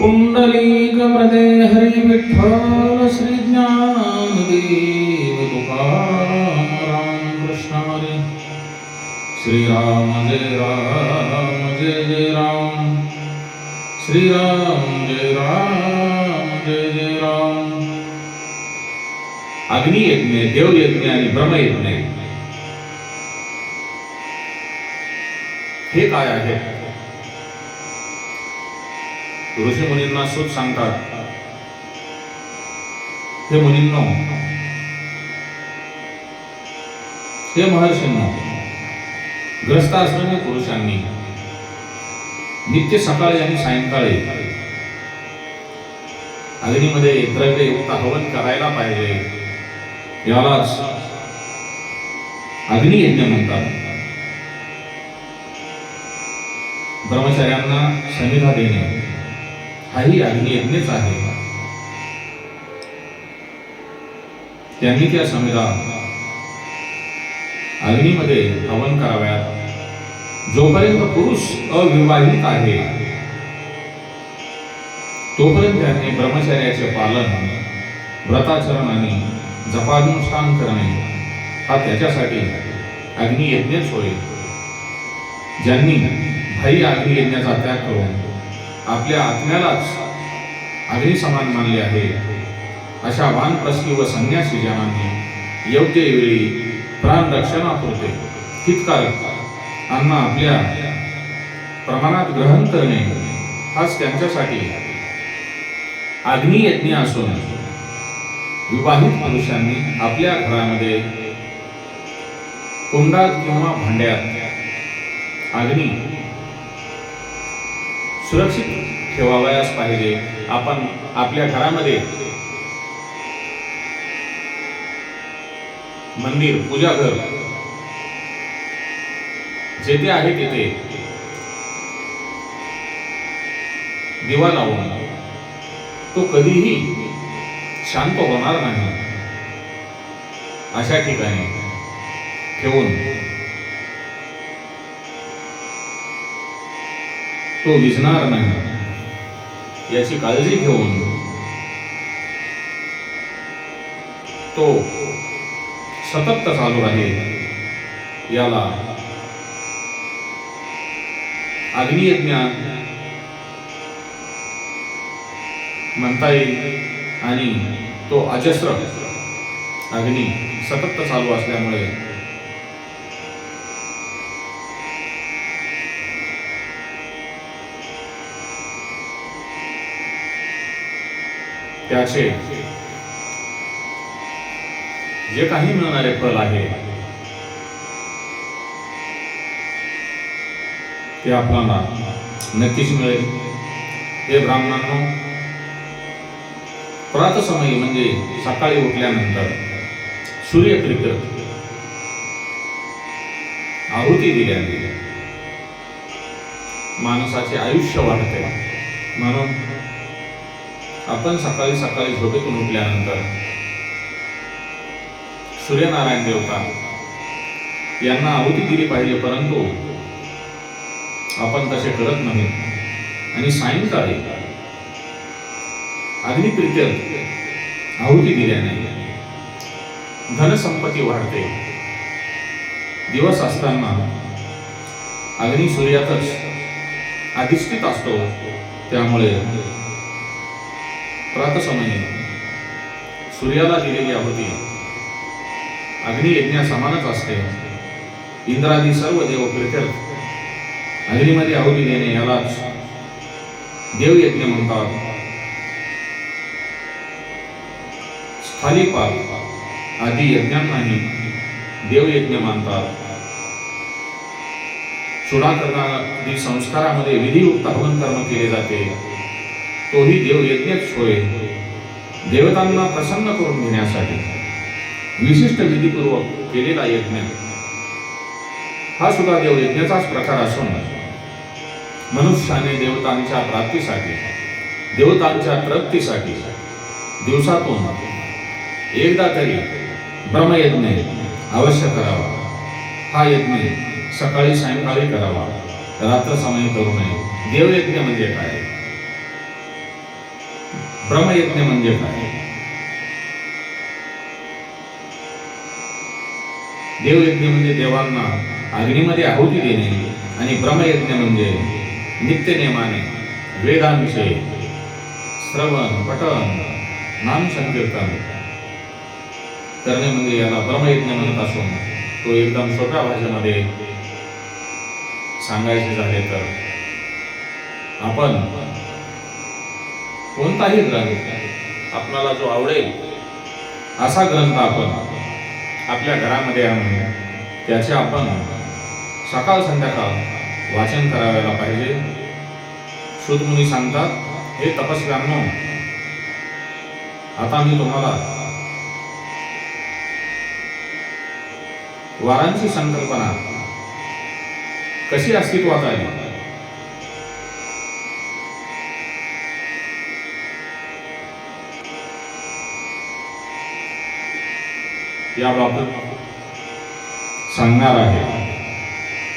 कुण्डलीकमृते हरी विठ्ठल श्री तुकाराम राम कृष्ण हरी श्रीराम जय राम जय जय राम। श्रीराम जय राम जय जय राम। अग्नियज्ञ देवयज्ञ आणि ब्रह्मयज्ञ हे काय आहे? ऋषी मुनींना सुख सांगतात. हे मुनींनो हे महर्षींना ग्रस्त असलेल्या पुरुषांनी नित्य सकाळी आणि सायंकाळी अग्नीमध्ये द्रव्ययुक्त हवन करायला पाहिजे. यालाच अग्नियज्ञ म्हणतात. ब्रह्मचार्यांना समिधा देणे. हाही अग्नियज्ञच आहे. त्यांनी त्या समिधा अग्नीमध्ये हवन कराव्यात. जोपर्यंत पुरुष अविवाहित आहे तोपर्यंत त्यांनी ब्रह्मचर्याचे पालन व्रताचरण आणि जपानुष्ठान करणे हा त्याच्यासाठी अग्नियज्ञच होय. ज्यांनी भाई अग्नियज्ञाचा त्याग करून आपल्या आत्म्यालाच अग्निसमान मानले आहे. अशा वानप्रस्थी व संन्यासी जनांनी योग्य वेळी प्राणरक्षणापुरते हितकारक अन्न आपल्या प्रमाणात ग्रहण करणे हाच त्यांच्यासाठी अग्नियज्ञ असून विवाहित पुरुषांनी आपल्या घरामध्ये कुंडात किंवा भांड्यात अग्नी सुरक्षित ठेवावयास पाहिजे. आपण आपल्या घरामध्ये मंदिर पूजा घर जेथे आहे तिथे दिवा लावून तो कधीही शांत होणार नाही. अशा ठिकाणी ठेवून तो विझणार नाही. याची काळजी घेऊन तो सतत चालू राहील. याला अग्नियज्ञान म्हणता येईल आणि तो अजस्र अग्नी सतत चालू असल्यामुळे त्याचे जे काही मिळणारे फल आहे ते आपल्याला नक्कीच मिळेल. हे ब्राह्मणांनो प्रातसमयी म्हणजे सकाळी उठल्यानंतर सूर्यकृत आहुती दिल्याने माणसाचे आयुष्य वाढते. म्हणून आपण सकाळी सकाळी झोपेतून उठल्यानंतर सूर्यनारायण देवता यांना आहुती दिली पाहिजे परंतु आपण तसे करत नाही. आणि सायंकाळी अग्निप्रित्य आहुती दिल्याने धनसंपत्ती वाढते. दिवस असताना अग्नि सूर्यातच अधिष्ठित असतो. त्यामुळे प्रातसमयी सूर्याला दिलेली आहुती. अग्नियज्ञा समानच असते. इंद्रादी सर्व देव प्रित्यर्थ. अग्निमध्ये आहुती देणे यालाच देवयज्ञ म्हणतात. स्थालीपाल आदी यज्ञांनाही देवयज्ञ मानतात. चुडाकरणादी संस्कारामध्ये विधियुक्त हवन कर्म केले जाते. तोही देव यज्ञच होय. देवतांना प्रसन्न करून घेण्यासाठी विशिष्ट विधीपूर्वक केलेला यज्ञ. हा सुद्धा देव यज्ञाचाच प्रकार असून मनुष्याने देवतांच्या प्राप्तीसाठी देवतांच्या तृप्तीसाठी दिवसातून एकदा तरी ब्रह्मयज्ञ अवश्य करावा. हा यज्ञ सकाळी सायंकाळी करावा. रात्र समय करू नये. देवयज्ञ म्हणजे काय? प्रमयज्ञ म्हणजे काय? देवयज्ञ म्हणजे देवांना अग्नीमध्ये आहुती देणे आणि ब्रह्मयज्ञ म्हणजे नित्य नियमाने वेदांविषयी श्रवण पठण नाम संकीर्तन करणे म्हणजे याला ब्रह्मयज्ञ म्हणत असून तो एकदम सोप्या भाषेमध्ये सांगायचे झाले तर आपण कोणताही ग्रंथ आपणाला जो आवडेल असा ग्रंथ आपण आपल्या घरामध्ये आणून त्याचे आपण सकाळ संध्याकाळ वाचन करायला पाहिजे. शुद्धमुनी सांगतात हे तपस्व्यांनो आता मी तुम्हाला वारांची संकल्पना कशी अस्तित्वात आली? याबाबत सांगणार आहे.